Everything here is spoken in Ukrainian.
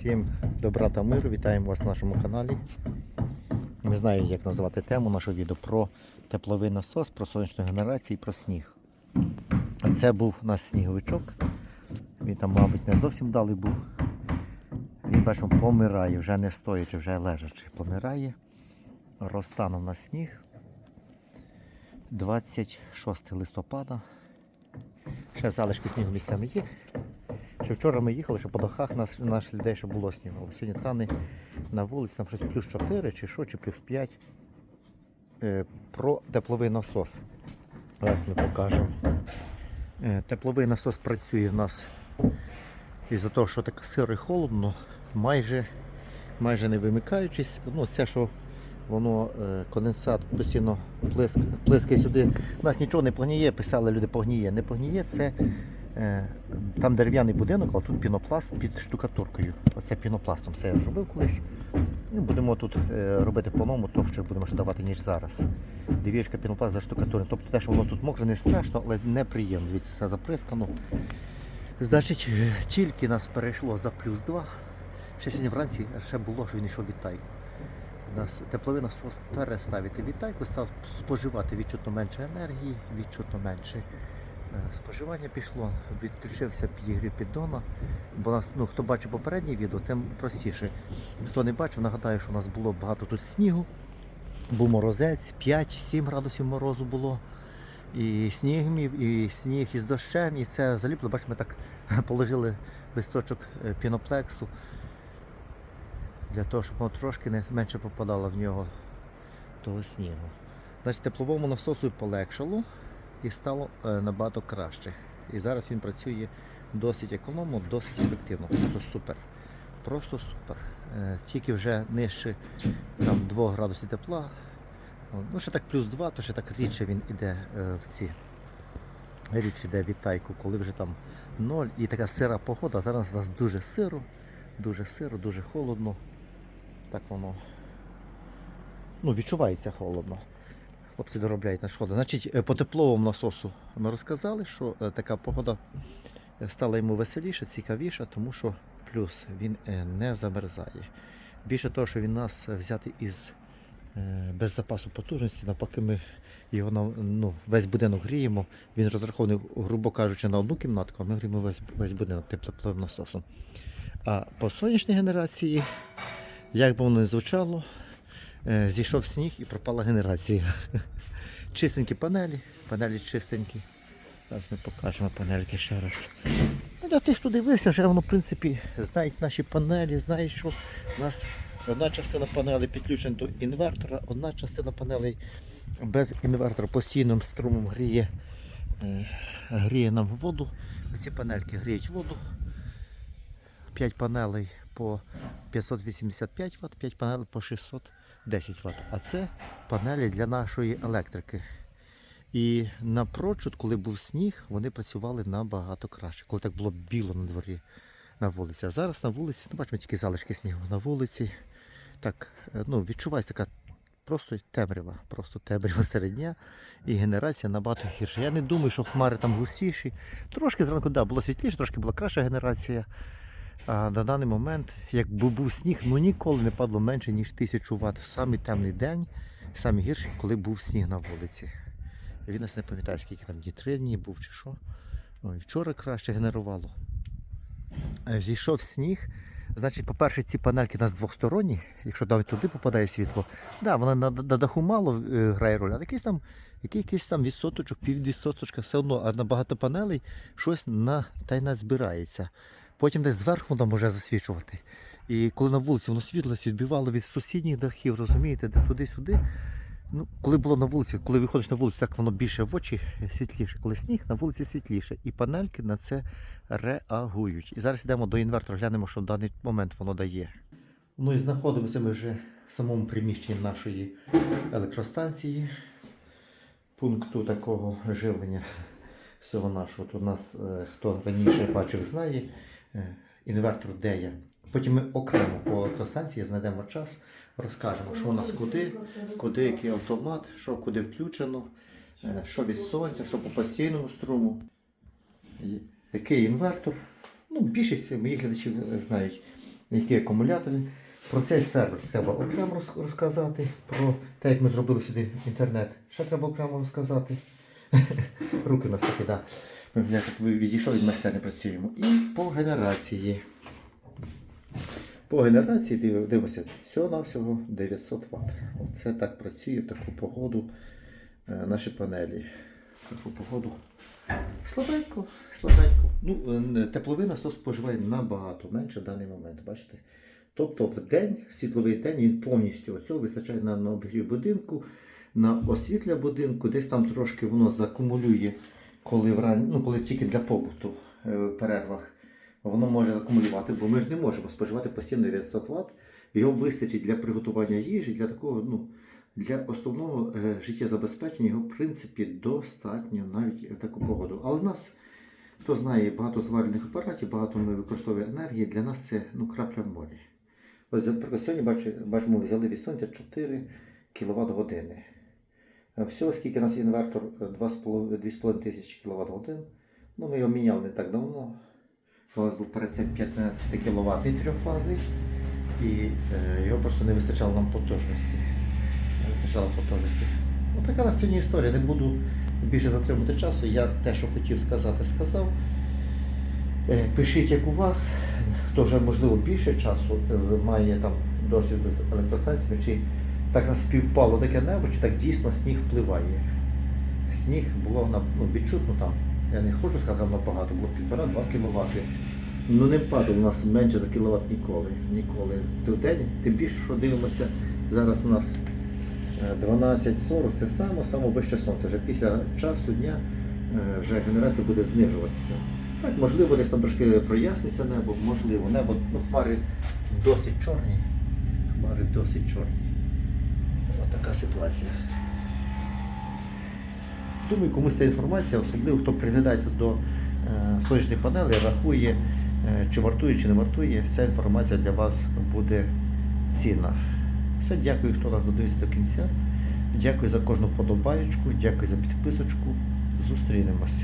Всім добра та миру, вітаємо вас на нашому каналі. Не знаю, як назвати тему нашого відео про тепловий насос, про сонячну генерацію і про сніг. А Це був у нас сніговичок. Він там, мабуть, не зовсім вдалий був. Він, бачимо, помирає, вже не стоячи, вже лежачи. Помирає. Розтанув на сніг. 26 листопада. Ще залишки снігу місцями є. Ще вчора ми їхали, що по дахах нас, наших людей ще було снігу. Але сьогодні тане на вулиці, там щось плюс 4 чи що, чи плюс 5. Е, про тепловий насос. Зараз ми покажемо. Е, тепловий насос працює в нас із-за того, що так сиро і холодно, майже, майже не вимикаючись. Ну, це, що воно е, конденсат постійно плиск, плискає сюди. У нас нічого не погніє, писали люди погніє. Не погніє, це там дерев'яний будинок, але тут пінопласт під штукатуркою. Оце пінопластом все я зробив колись. Будемо тут е, робити по-новому, то що будемо ще давати, ніж зараз. Дивіжка пінопласт за штукатурою. Тобто те, що воно тут мокре, не страшно, але неприємно. Дивіться, все заприскано. Значить, е, тільки нас перейшло за плюс 2. Ще сьогодні вранці ще було, що він йшов від тайку. Нас тепловий переставити від тайку, став споживати відчутно менше енергії, відчутно менше е, споживання пішло, відключився підігрів піддона. Бо нас, ну, хто бачив попереднє відео, тим простіше. Хто не бачив, нагадаю, що у нас було багато тут снігу. Був морозець, 5-7 градусів морозу було. І сніг мів, і сніг із дощем, і це заліпло. Бачимо, так положили листочок е, піноплексу для того, щоб воно трошки не менше попадало в нього того снігу. Значить, тепловому насосу полегшало і стало е, набагато краще. І зараз він працює досить економно, досить ефективно. Просто супер. Просто супер. Е, Тільки вже нижче там, 2 градусів тепла. Ну, ще так плюс 2, то ще так рідше він іде е, в ці. Річ іде від тайку, коли вже там 0 і така сира погода. Зараз у нас дуже сиро, дуже сиро, дуже холодно. Так воно ну, відчувається холодно. Хлопці доробляють на шкоду. Значить, е, по тепловому насосу ми розказали, що е, така погода е, стала йому веселіша, цікавіша, тому що плюс він не замерзає. Більше того, що він нас взяти із без запасу потужності, навпаки, ми його ну, весь будинок гріємо. Він розрахований, грубо кажучи, на одну кімнатку, а ми гріємо весь, весь будинок тепловим насосом. А по сонячній генерації, як би воно не звучало, зійшов сніг і пропала генерація. Чистенькі панелі, панелі чистенькі. Зараз ми покажемо панельки ще раз. Ну, Для тих, хто дивився, вже воно, в принципі, знають наші панелі, знають, що у нас одна частина панелей підключена до інвертора, одна частина панелей без інвертора постійним струмом гріє, е, гріє нам воду. Ці панельки гріють воду. 5 панелей по 585 Вт, 5 панелей по 610 Вт. А це панелі для нашої електрики. І напрочуд, коли був сніг, вони працювали набагато краще, коли так було біло на дворі на вулиці. А зараз на вулиці, ну бачимо тільки залишки снігу на вулиці. Так, е, ну, відчувається така просто темрява, просто темрява серед і генерація набагато гірша. Я не думаю, що хмари там густіші. Трошки зранку да, було світліше, трошки була краща генерація. На даний момент, якби був сніг, ну ніколи не падало менше, ніж 1000 Вт. Самий темний день, самий гірший, коли був сніг на вулиці. Він нас не пам'ятає, скільки там дні, дні був чи що. Ой, вчора краще генерувало. Е, Зійшов сніг. Значить, по-перше, ці панельки у нас двохсторонні, якщо навіть туди попадає світло. Да, вона на, на даху мало е, грає роль, а якийсь там, якийсь там відсоточок, піввідсоточка, все одно, а на багато панелей щось на, та й назбирається. Потім десь зверху воно може засвічувати. І коли на вулиці воно світло відбивало від сусідніх дахів, розумієте, де туди-сюди. Ну, коли було на вулиці, коли виходиш на вулицю, так воно більше в очі світліше. Коли сніг, на вулиці світліше. І панельки на це реагують. І зараз йдемо до інвертора, глянемо, що в даний момент воно дає. Ну і знаходимося ми вже в самому приміщенні нашої електростанції, пункту такого живлення всього нашого. Тут у нас, е, хто раніше бачив, знає, е, інвертор де є. Потім ми окремо по електростанції знайдемо час, розкажемо, що у нас куди, куди який автомат, що куди включено, е, що від сонця, що по постійному струму, який інвертор. Ну, більшість моїх глядачів е, знають. які акумулятори. Про цей сервер треба окремо розказати. Про те, як ми зробили сюди інтернет, ще треба окремо розказати. Руки у нас такі, так. Ми як от відійшов від майстерні працюємо. І по генерації. По генерації див- дивимося всього-навсього 900 Вт. Це так працює в таку погоду е, наші панелі. В таку погоду. Слабенько, слабенько. Ну, е, тепловий насос споживає набагато менше в даний момент, бачите? Тобто в день, світловий день, він повністю оцього вистачає на, на обігрів будинку, на освітля будинку, десь там трошки воно закумулює, коли вран... ну, коли тільки для побуту е, в перервах. Воно може закумулювати, бо ми ж не можемо споживати постійно 900 Вт. Його вистачить для приготування їжі, для такого, ну, для основного е, життєзабезпечення його, в принципі, достатньо навіть в таку погоду. Але в нас, хто знає, багато зварювальних апаратів, багато ми використовуємо енергії, для нас це ну, крапля в морі. Ось, сьогодні бачимо, ми взяли від сонця 4 кВт години. Е, Всього, скільки у нас інвертор, е, 2,5 тисячі кВт годин. Ну, ми його міняли не так давно. У нас був перед цим 15 кВт трьохфазний, і е, його просто не вистачало нам потужності. Не вистачало потужності. Ось така у нас сьогодні історія. Не буду більше затримувати часу. Я те, що хотів сказати, сказав. Е, Пишіть, як у вас, хто вже можливо більше часу має там досвід з електростанціями, чи так нас співпало таке небо, чи так дійсно сніг впливає. Сніг було на, ну, відчутно там. Я не хочу сказати набагато, було півтора-два кВт. Ну не падало у нас менше за кіловат ніколи. Ніколи. В день, тим більше, що дивимося, зараз у нас е, 12.40, це саме, саме вище сонце. Вже після часу дня е, вже генерація буде знижуватися. Так, можливо, десь там трошки проясниться небо, можливо, небо, ну, хмари досить чорні. Хмари досить чорні. Ось така ситуація. Думаю, комусь ця інформація, особливо хто приглядається до е, сонячної панелі, рахує, е, чи вартує, чи не вартує, ця інформація для вас буде цінна. Все, дякую, хто нас додивився до кінця. Дякую за кожну подобаєчку, дякую за підписочку. Зустрінемось.